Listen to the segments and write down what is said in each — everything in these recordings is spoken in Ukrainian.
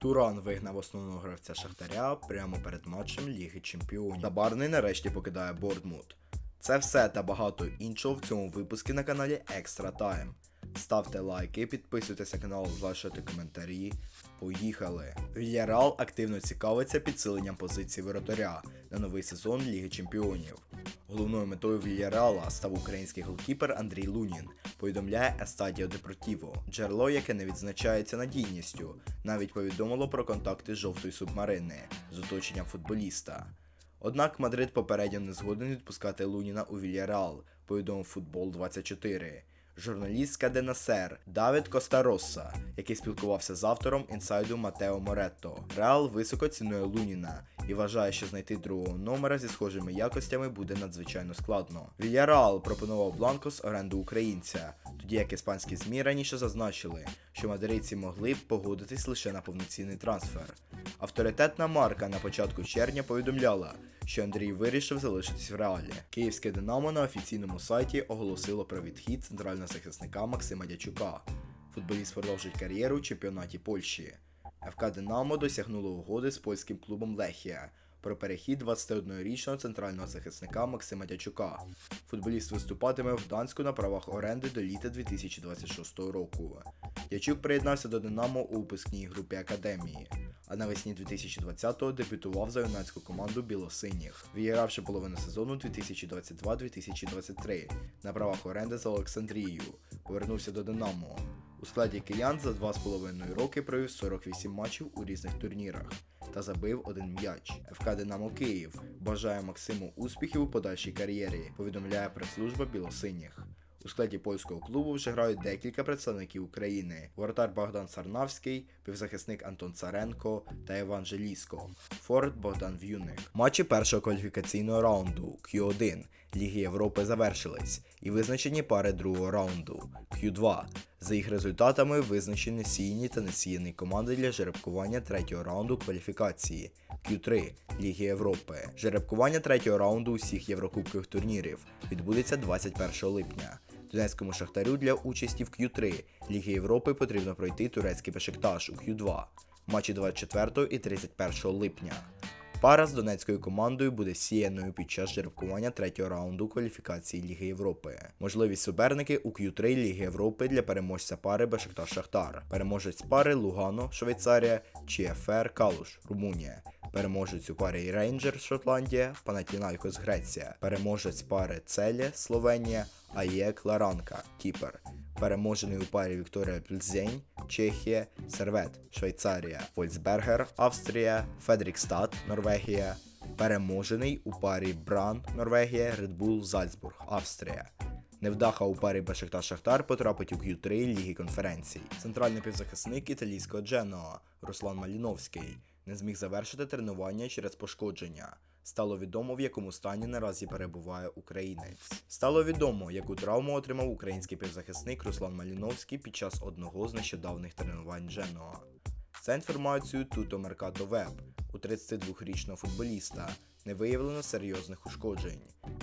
Туран вигнав основного гравця Шахтаря прямо перед матчем Ліги Чемпіонів. Табарний нарешті покидає Бордмут. Це все та багато іншого в цьому випуску на каналі Екстра Тайм. Ставте лайки, підписуйтесь на канал, залишайте коментарі. Поїхали! Вільяреал активно цікавиться підсиленням позиції воротаря на новий сезон Ліги Чемпіонів. Головною метою Вільяреала став український голкіпер Андрій Лунін, повідомляє Естадіо Депортіво. Джерело, яке не відзначається надійністю, навіть повідомило про контакти жовтої субмарини з оточенням футболіста. Однак Мадрид попередньо не згоден відпускати Луніна у Вільяреал, повідомив Футбол 24. Журналіст Каденасер Давид Костаросса, який спілкувався з автором інсайду Матео Моретто. Реал високо цінує Луніна і вважає, що знайти другого номера зі схожими якостями буде надзвичайно складно. Вільяреал пропонував Бланкос оренду українця, тоді як іспанські ЗМІ раніше зазначили, що мадридці могли б погодитись лише на повноцінний трансфер. Авторитетна марка на початку червня повідомляла, що Андрій вирішив залишитись в реалі. Київське Динамо на офіційному сайті оголосило про відхід центрального захисника Максима Дячука. Футболіст продовжить кар'єру в чемпіонаті Польщі. ФК Динамо досягнуло угоди з польським клубом Лехія про перехід 21-річного центрального захисника Максима Дячука. Футболіст виступатиме в Данську на правах оренди до літа 2026 року. Дячук приєднався до Динамо у випускній групі академії, а навесні 2020-го дебютував за юнацьку команду білосиніх, відігравши половину сезону 2022-2023 на правах оренди з Олександрією, повернувся до Динамо. У складі киян за 2,5 роки провів 48 матчів у різних турнірах та забив один м'яч. ФК Динамо Київ бажає Максиму успіхів у подальшій кар'єрі, повідомляє прес-служба білосиніх. У складі польського клубу вже грають декілька представників України: воротар Богдан Сарнавський, півзахисник Антон Царенко та Іван Желіско, Форд Богдан В'юник. Матчі першого кваліфікаційного раунду Q1 Ліги Європи завершились і визначені пари другого раунду Q2. За їх результатами визначені сіяні та несіяні команди для жеребкування третього раунду кваліфікації Q3 Ліги Європи. Жеребкування третього раунду усіх єврокубкових турнірів відбудеться 21 липня. Донецькому шахтарю для участі в Q3 Ліги Європи потрібно пройти турецький Бешикташ у Q2 матчі 24 і 31 липня. Пара з донецькою командою буде сіяною під час жеребкування третього раунду кваліфікації Ліги Європи. Можливість суперники у Q3 Ліги Європи для переможця пари Бешикташ Шахтар. Переможець пари Лугано, Швейцарія чи ФР Калуш, Румунія. Переможець у парі Рейнджер Шотландія, Панатінайкос Греція. Переможець пари Целє Словенія, АЄК Ларанка, Кіпр. Переможений у парі Вікторія Пльзень, Чехія, Сервет, Швейцарія, Вольцбергер, Австрія, Федрікстад, Норвегія. Переможений у парі Бран, Норвегія, Редбул, Зальцбург, Австрія. Невдаха у парі Бешикташ Шахтар потрапить у Q3 Ліги конференцій. Центральний півзахисник італійського Дженоа Руслан Маліновський не зміг завершити тренування через пошкодження. Стало відомо, в якому стані наразі перебуває українець. Стало відомо, яку травму отримав український півзахисник Руслан Маліновський під час одного з нещодавних тренувань Дженоа. За інформацією Туто Меркато Веб, у 32-річного футболіста не виявлено серйозних ушкоджень.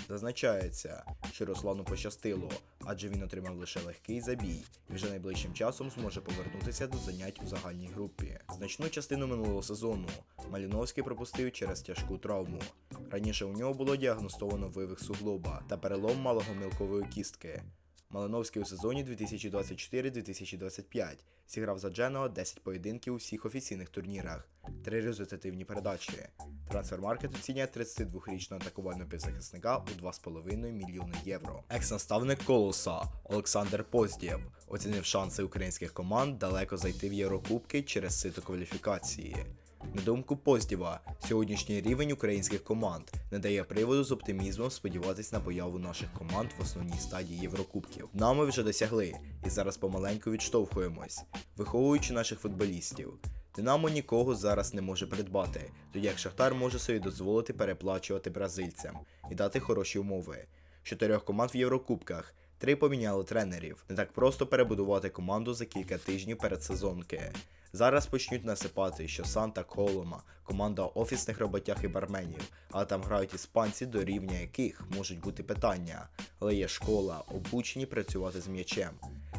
Зазначається, що Руслану пощастило, адже він отримав лише легкий забій і вже найближчим часом зможе повернутися до занять у загальній групі. Значну частину минулого сезону Маліновський пропустив через тяжку травму. Раніше у нього було діагностовано вивих суглоба та перелом малогомілкової кістки. Малиновський у сезоні 2024-2025 зіграв за Дженоа 10 поєдинків у всіх офіційних турнірах, 3 результативні передачі. Трансфермаркет оцінює 32-річного атакувального півзахисника у 2,5 мільйони євро. Екс-наставник Колоса Олександр Поздєв оцінив шанси українських команд далеко зайти в Єврокубки через сито кваліфікації. На думку Поздєва, сьогоднішній рівень українських команд не дає приводу з оптимізмом сподіватись на появу наших команд в основній стадії Єврокубків. Нам ми вже досягли і зараз помаленьку відштовхуємось, виховуючи наших футболістів. Динамо нікого зараз не може придбати, тоді як Шахтар може собі дозволити переплачувати бразильцям і дати хороші умови. Чотирьох команд в Єврокубках. Три поміняли тренерів. Не так просто перебудувати команду за кілька тижнів перед сезонки. Зараз почнуть насипати, що Санта Колома, команда офісних роботяг і барменів, але там грають іспанці, до рівня яких можуть бути питання. Але є школа, обучені працювати з м'ячем.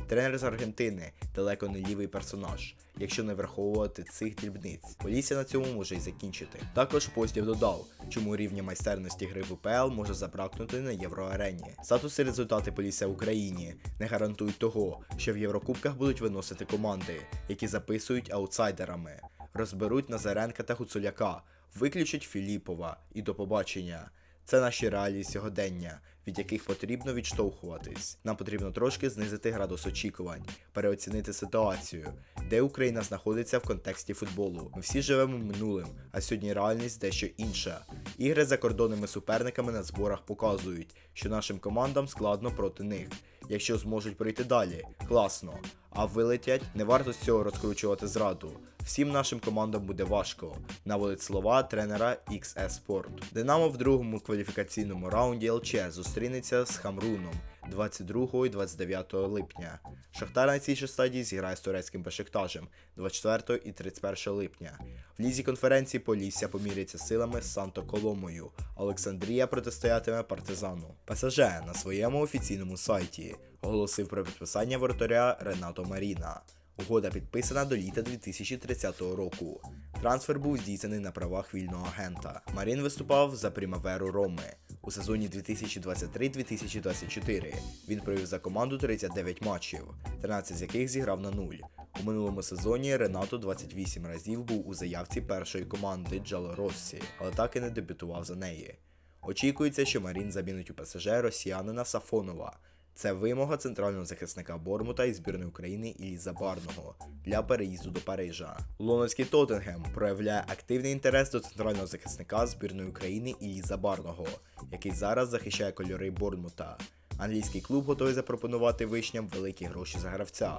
Тренер з Аргентини далеко не лівий персонаж, якщо не враховувати цих дрібниць. Полісся на цьому може й закінчити. Також постів додав, чому рівня майстерності гри в УПЛ може забракнути на євроарені. Статус і результати Полісся в Україні не гарантують того, що в Єврокубках будуть виносити команди, які записують аутсайдерами, розберуть Назаренка та Гуцуляка, виключать Філіпова і до побачення. Це наші реалії сьогодення, від яких потрібно відштовхуватись. Нам потрібно трошки знизити градус очікувань, переоцінити ситуацію, де Україна знаходиться в контексті футболу. Ми всі живемо минулим, а сьогодні реальність дещо інша. Ігри за кордонними суперниками на зборах показують, що нашим командам складно проти них. Якщо зможуть пройти далі, класно. А вилетять, не варто з цього розкручувати зраду. Всім нашим командам буде важко, наводить слова тренера XS Sport. Динамо в другому кваліфікаційному раунді ЛЧ зустрінеться з Хамруном 22 і 29 липня. Шахтар на цій же стадії зіграє з турецьким Бешиктажем 24 і 31 липня. В лізі конференції Полісся поміряться силами з Санто Коломою. Олександрія протистоятиме партизану. ПСЖ на своєму офіційному сайті оголосив про підписання воротаря Ренато Маріна. Угода підписана до літа 2030 року. Трансфер був здійснений на правах вільного агента. Марін виступав за Примаверу Роми. У сезоні 2023-2024 він провів за команду 39 матчів, 13 з яких зіграв на нуль. У минулому сезоні Ренато 28 разів був у заявці першої команди Джало Россі, але так і не дебютував за неї. Очікується, що Марін замінить у ПСЖ росіянина Сафонова. Це вимога центрального захисника Бормута і збірної України Іллі Забарного для переїзду до Парижа. Лондонський Тоттенгем проявляє активний інтерес до центрального захисника збірної України Іллі Забарного, який зараз захищає кольори Бормута. Англійський клуб готовий запропонувати вишням великі гроші за гравця.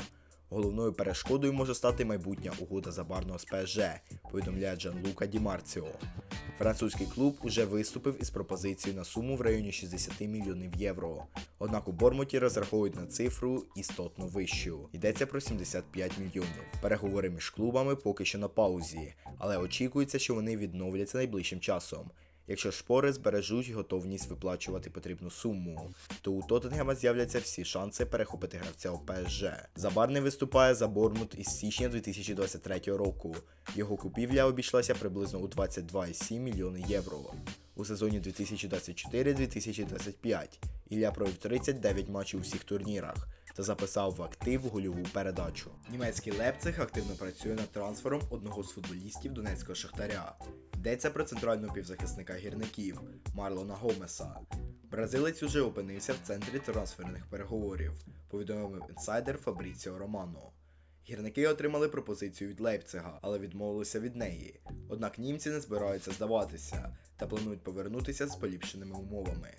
Головною перешкодою може стати майбутня угода Забарного з ПСЖ, повідомляє Джанлука Ді Марціо. Французький клуб уже виступив із пропозицією на суму в районі 60 мільйонів євро. Однак у Бормуті розраховують на цифру істотно вищу. Йдеться про 75 мільйонів. Переговори між клубами поки що на паузі, але очікується, що вони відновляться найближчим часом. Якщо шпори збережуть готовність виплачувати потрібну суму, то у Тоттенгема з'являться всі шанси перехопити гравця у ПСЖ. Забарний виступає за Бормут із січня 2023 року. Його купівля обійшлася приблизно у 22,7 мільйони євро. У сезоні 2024-2025 Ілля провів 39 матчів у всіх турнірах та записав в актив гольову передачу. Німецький Лепциг активно працює над трансфером одного з футболістів Донецького Шахтаря. Йдеться про центрального півзахисника гірників Марлона Гомеса. Бразилець уже опинився в центрі трансферних переговорів, повідомив інсайдер Фабріціо Романо. Гірники отримали пропозицію від Лейпцига, але відмовилися від неї. Однак німці не збираються здаватися та планують повернутися з поліпшеними умовами.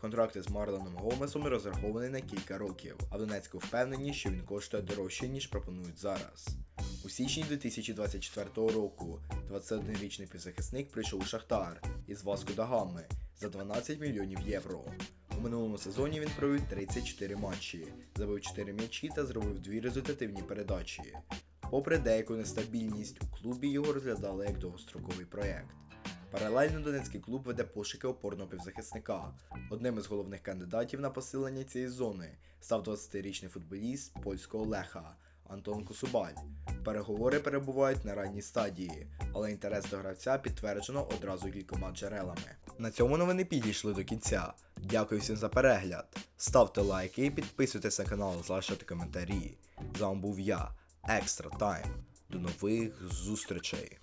Контракти з Марлоном Гомесом розраховані на кілька років, а в Донецьку впевнені, що він коштує дорожче, ніж пропонують зараз. У січні 2024 року 21-річний півзахисник прийшов у Шахтар із Васко да Гами за 12 мільйонів євро. У минулому сезоні він провів 34 матчі, забив 4 м'ячі та зробив дві результативні передачі. Попри деяку нестабільність, у клубі його розглядали як довгостроковий проєкт. Паралельно Донецький клуб веде пошуки опорного півзахисника. Одним із головних кандидатів на посилення цієї зони став 20-річний футболіст польського Леха Антон Кусубаль. Переговори перебувають на ранній стадії, але інтерес до гравця підтверджено одразу кількома джерелами. На цьому новини підійшли до кінця. Дякую всім за перегляд. Ставте лайки і підписуйтесь на канал, залишайте коментарі. З вами був я, Екстра Тайм. До нових зустрічей!